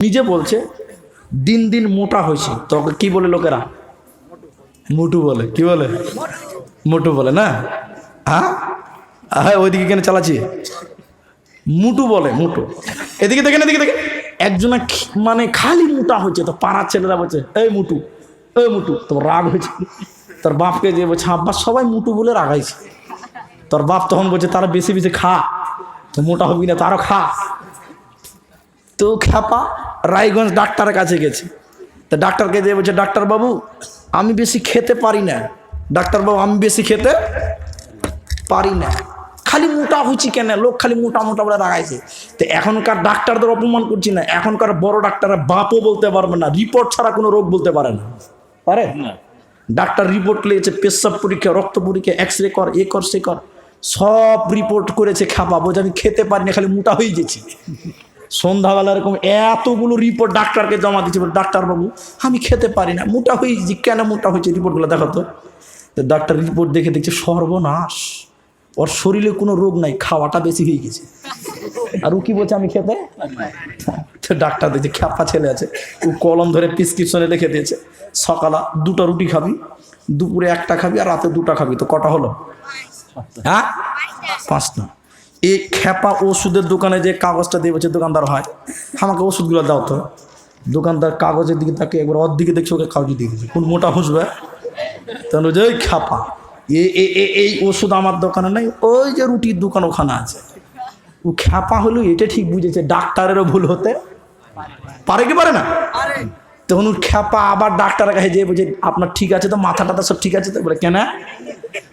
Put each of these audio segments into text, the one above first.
নিজে বলছে দিন দিন মোটা হয়েছে। তোকে কি বলে লোকেরা? মোটু বলে কি বলে? মোটু বলে না? হ্যাঁ? হ্যাঁ ওইদিকে কেন চালাচ্ছি? মুটু বলে মুটু। এদিকে দেখেন এদিকে দেখেন। একজনে মানে খালি মোটা হয়েছে তো পাড়ার ছেলেরা বলছে এই মুটু এই মুটু। তো রাগ হয়েছে। তোর বাপকে যে বলছে আব্বা সবাই মুটু বলে রাগাইছে। তোর বাপ তখন বলছে তারা বেশি বেশি খা। তো মোটা হবি না তারও খা। তো খ্যাপা রায়গঞ্জ ডাক্তারের কাছে গেছে। তো ডাক্তারকে দিয়ে বলছে ডাক্তারবাবু আমি বেশি খেতে পারি না। ডাক্তারবাবু আমি বেশি খেতে পারি না। খালি মোটা হচ্ছি কেন? লোক খালি মোটা মোটা বলে রাগাইছে। তো এখনকার ডাক্তারদের অপমান করছি না। এখনকার বড় ডাক্তাররা বাপও বলতে পারবে না। রিপোর্ট ছাড়া কোনো রোগ বলতে পারে না। পারে? ডাক্তার রিপোর্ট লিখেছে পেশাব পরীক্ষা রক্ত পরীক্ষা এক্স রে কর এ কর সে কর। সব রিপোর্ট করেছে খাপা। বলছে আমি খেতে পারি না খালি মোটা হয়ে গেছি। সন্ধ্যাবেলা এরকম এতগুলো রিপোর্ট ডাক্তারকে জমা দিচ্ছে বলে, ডাক্তারবাবু, আমি খেতে পারি না, মোটা হয়েছি কেন মোটা হয়েছে রিপোর্টগুলো দেখো তো? তো ডাক্তার রিপোর্ট দেখে দেখছে সর্বনাশ, ওর শরীরে কোনো রোগ নাই, খাওয়াটা বেশি হয়ে গেছে। আর ও কি বলছে, আমি খেতে? ডাক্তার দেখছে, খ্যাপা ছেলে আছে, ও কলম ধরে প্রেসক্রিপশনে লিখে দিয়েছে, সকালে দুটো রুটি খাবি, দুপুরে একটা খাবি আর রাতে দুটো খাবি। তো কটা হলো? হ্যাঁ? পাঁচটা। এই খ্যাপা ওষুধের দোকানে যে কাগজটা দিয়ে বলছে দোকানদার হয় আমাকে ওষুধগুলো দাও তো। দোকানদার কাগজের দিকে তাকে একবার ওর দিকে দেখছে ওকে কাগজ দিয়ে দিচ্ছে। কোন মোটা হুসবে তখন যে ওই এ- এই ওষুধ আমার দোকানে নেই ওই যে রুটির দোকান ওখানে আছে। ও খ্যাপা হলো এটা ঠিক বুঝেছে ডাক্তারেরও ভুল হতে পারে কি পারে না? তখন খ্যাপা আবার ডাক্তারের কাছে যেয়ে বলছে আপনার ঠিক আছে তো? মাথা টাথা সব ঠিক আছে তো? বলে কেন?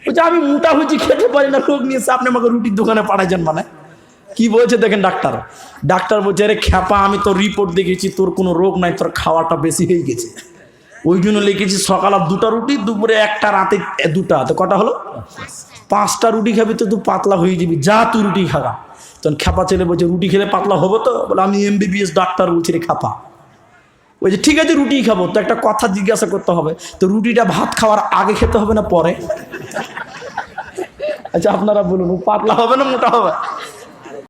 বলছে, আমি মোটা হয়েছি, খেতে পারি না, রোগ নিয়েছে, আপনি আমাকে রুটির দোকানে পাঠাইছেন মানে? কি বলছে দেখেন ডাক্তার। ডাক্তার বলছে, আরে খ্যাপা, আমি তোর রিপোর্ট দেখেছি তোর কোনো রোগ নাই, তোর খাওয়াটা বেশি হয়ে গেছে। ওই জন্য লিখেছি, সকালে দুটা রুটি, দুপুরে একটা, রাতে দুটা। তো কটা হলো? পাঁচটা রুটি খাবি তো তুই পাতলা হয়ে যাবি, যা তুই রুটি খাগা। তখন খ্যাপা ছেলে বলছে, রুটি খেলে পাতলা হব তো? বলে, আমি এমবিবিএস ডাক্তার বলছি রে খাপা ওই যে, ঠিক আছে রুটি খাব। তো একটা কথা জিজ্ঞাসা করতে হবে, তো রুটিটা ভাত খাওয়ার আগে খেতে হবে না পরে? আচ্ছা আপনারা বলুন পাতলা হবে না মোটা হবে?